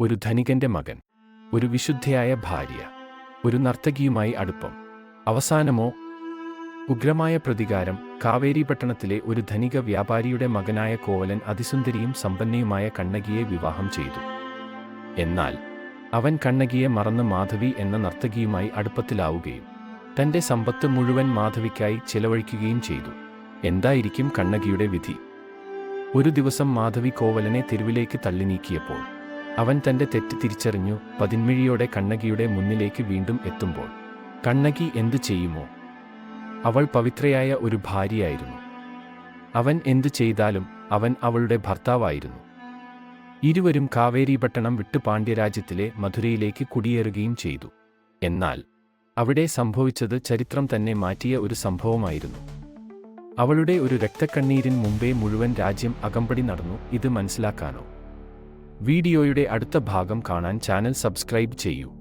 ഒരു ധനികന്റെ മകൻ ഒരു വിശുദ്ധയായ ഭാര്യ ഒരു നർത്തകിയുമായി അടുപ്പം. അവസാനമോ ഉഗ്രമായ പ്രതികാരം കാവേരി പട്ടണത്തിലെ ഒരു ധനിക വ്യാപാരിയുടെ മകനായ കോവലൻ അതിസുന്ദരിയും സമ്പന്നയുമായ കണ്ണകിയെ വിവാഹം ചെയ്തു. എന്നാൽ അവൻ കണ്ണകിയെ മറന്ന് മാധവി എന്ന നർത്തകിയുമായി അടുപ്പത്തിലാവുകയും തന്റെ സമ്പത്ത് മുഴുവൻ മാധവിക്കായി ചെലവഴിക്കുകയും ചെയ്തു. എന്തായിരിക്കും കണ്ണകിയുടെ വിധി? ഒരു ദിവസം മാധവി കോവലനെ തെരുവിലേക്ക് തള്ളി നീക്കിയപ്പോൾ അവൻ തന്റെ തെറ്റ് തിരിച്ചറിഞ്ഞു പതിന്മിഴിയോടെ കണ്ണകിയുടെ മുന്നിലേക്ക് വീണ്ടും എത്തുമ്പോൾ കണ്ണകി എന്തു ചെയ്യുമോ? അവൾ പവിത്രയായ ഒരു ഭാര്യയായിരുന്നു. അവൻ എന്തു ചെയ്താലും അവൻ അവളുടെ ഭർത്താവായിരുന്നു. ഇരുവരും കാവേരി പട്ടണം വിട്ട് പാണ്ഡ്യരാജ്യത്തിലെ മധുരയിലേക്ക് കുടിയേറുകയും ചെയ്തു. എന്നാൽ അവിടെ സംഭവിച്ചത് ചരിത്രം തന്നെ മാറ്റിയ ഒരു സംഭവമായിരുന്നു. അവളുടെ ഒരു രക്തക്കണ്ണീരിൻ മുമ്പേ മുഴുവൻ രാജ്യം അകമ്പടി നടന്നു ഇത് മനസ്സിലാക്കാനോ? വീഡിയോയുടെ അടുത്ത ഭാഗം കാണാൻ ചാനൽ സബ്സ്ക്രൈബ് ചെയ്യൂ.